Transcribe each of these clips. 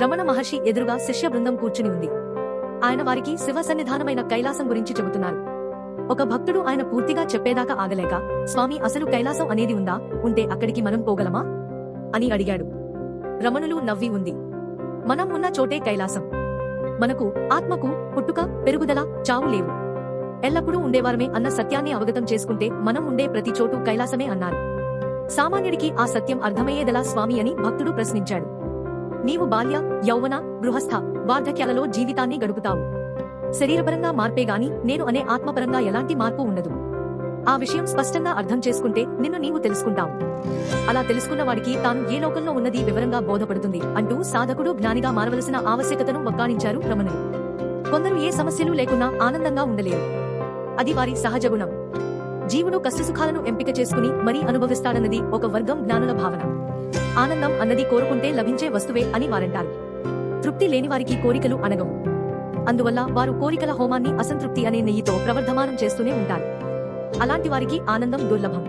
రమణ మహర్షి ఎదురుగా శిష్య బృందం కూర్చుని ఉంది. ఆయన వారికి శివ సన్నిధానమైన కైలాసం గురించి చెబుతున్నారు. ఒక భక్తుడు ఆయన పూర్తిగా చెప్పేదాకా ఆగలేక స్వామి అసలు కైలాసం అనేది ఉందా? ఉంటే అక్కడికి మనం పోగలమా? అని అడిగాడు. రమణులు నవ్వి ఉంది. మనం ఉన్న చోటే కైలాసం. మనకు ఆత్మకు పుట్టుక పెరుగుదల చావు లేవు. ఎల్లప్పుడూ ఉండేవారమే అన్న సత్యాన్ని అవగతం చేసుకుంటే మనం ఉండే ప్రతి చోటు కైలాసమే అన్నారు. సామాన్యుడికి ఆ సత్యం అర్థమయ్యేదలా స్వామి అని భక్తుడు ప్రశ్నించాడు. నీవు బాల్య యౌవన గృహస్థ వార్ధక్యాలలో జీవితాన్ని గడుపుతావు. శరీరపరంగా మార్పే గాని నేను అనే ఆత్మపరంగా ఎలాంటి మార్పు ఉండదు. ఆ విషయం స్పష్టంగా అర్థం చేసుకుంటే నిన్ను నీవు తెలుసుకుంటావు. అలా తెలుసుకున్న వాడికి తాను ఏ లోకంలో ఉన్నది వివరంగా బోధపడుతుంది అంటూ సాధకుడు జ్ఞానిగా మారవలసిన ఆవశ్యకతను వక్కాణించారు రమణులు. కొందరు ఏ సమస్యలు లేకున్నా ఆనందంగా ఉండలేరు. అది వారి సహజ గుణం. జీవుడు కష్టసుఖాలను ఎంపిక చేసుకుని మరీ అనుభవిస్తాడన్నది ఒక వర్గం జ్ఞానుల భావన. ఆనందం అన్నది కోరుకుంటే లభించే వస్తువే అని వారంటారు. తృప్తి లేని వారికి కోరికలు అనగవు అందువల్ల వారు కోరికల హోమాన్ని అసంతృప్తి అనే నెయ్యితో ప్రవర్ధమానం చేస్తూనే ఉంటారు. అలాంటి వారికి ఆనందం దుర్లభం.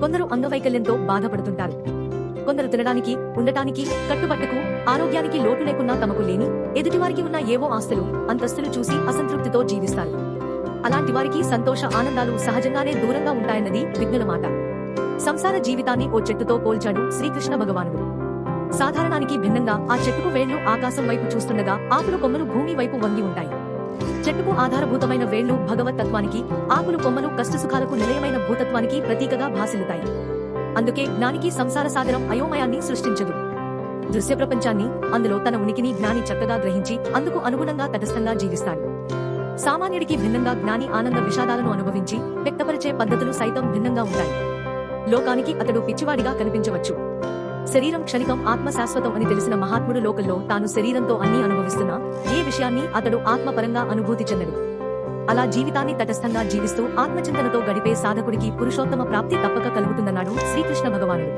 కొందరు అంగవైకల్యంతో బాధపడుతుంటారు. కొందరు తినడానికి ఉండటానికి కట్టుబట్టకు ఆరోగ్యానికి లోటు లేకున్నా తమకు లేని ఎదుటివారికి ఉన్న ఏవో ఆస్తులు అంతస్తులు చూసి అసంతృప్తితో జీవిస్తారు. అలాంటి వారికి సంతోష ఆనందాలు సహజంగానే దూరంగా ఉంటాయన్నది విజ్ఞుల మాట. సంసార జీవితాన్ని ఓ చెట్టుతో పోల్చాడు శ్రీకృష్ణ భగవానుడు. సాధారణానికి భిన్నంగా ఆ చెట్టుకు వేళ్ళు ఆకాశం వైపు చూస్తుండగా ఆకులు కొమ్మలు భూమి వైపు వంగి ఉంటాయి. చెట్టుకు ఆధారభూతమైన వేళ్ళు భగవత్ తత్వానికి ఆకులు కొమ్మలు కష్టసుఖాలకు నిలయమైన భూతత్వానికి ప్రతీకగా భాసిల్లుతాయి. అందుకే జ్ఞానికి సంసార సాగరం అయోమయాన్ని సృష్టించదు. దృశ్య ప్రపంచాన్ని అందులో తన ఉనికిని జ్ఞాని చక్కగా గ్రహించి అందుకు అనుగుణంగా తటస్థంగా జీవిస్తాడు. సామాన్యుడికి భిన్నంగా జ్ఞాని ఆనంద విషాదాలను అనుభవించి వ్యక్తపరిచే పద్ధతులు సైతం భిన్నంగా ఉంటాయి. లోకానికి అతడు పిచ్చివాడిగా కనిపించవచ్చు. శరీరం క్షణికం ఆత్మ శాశ్వతం అని తెలిసిన మహాత్ముడు లోకంలో తాను శరీరంతో అన్ని అనుభవిస్తున్నా ఏ విషయాన్ని అతడు ఆత్మపరంగా అనుభూతి చెందడు. అలా జీవితాన్ని తటస్థంగా జీవిస్తూ ఆత్మచింతనతో గడిపే సాధకుడికి పురుషోత్తమ ప్రాప్తి తప్పక కలుగుతుందన్నాడు శ్రీకృష్ణ భగవానుడు.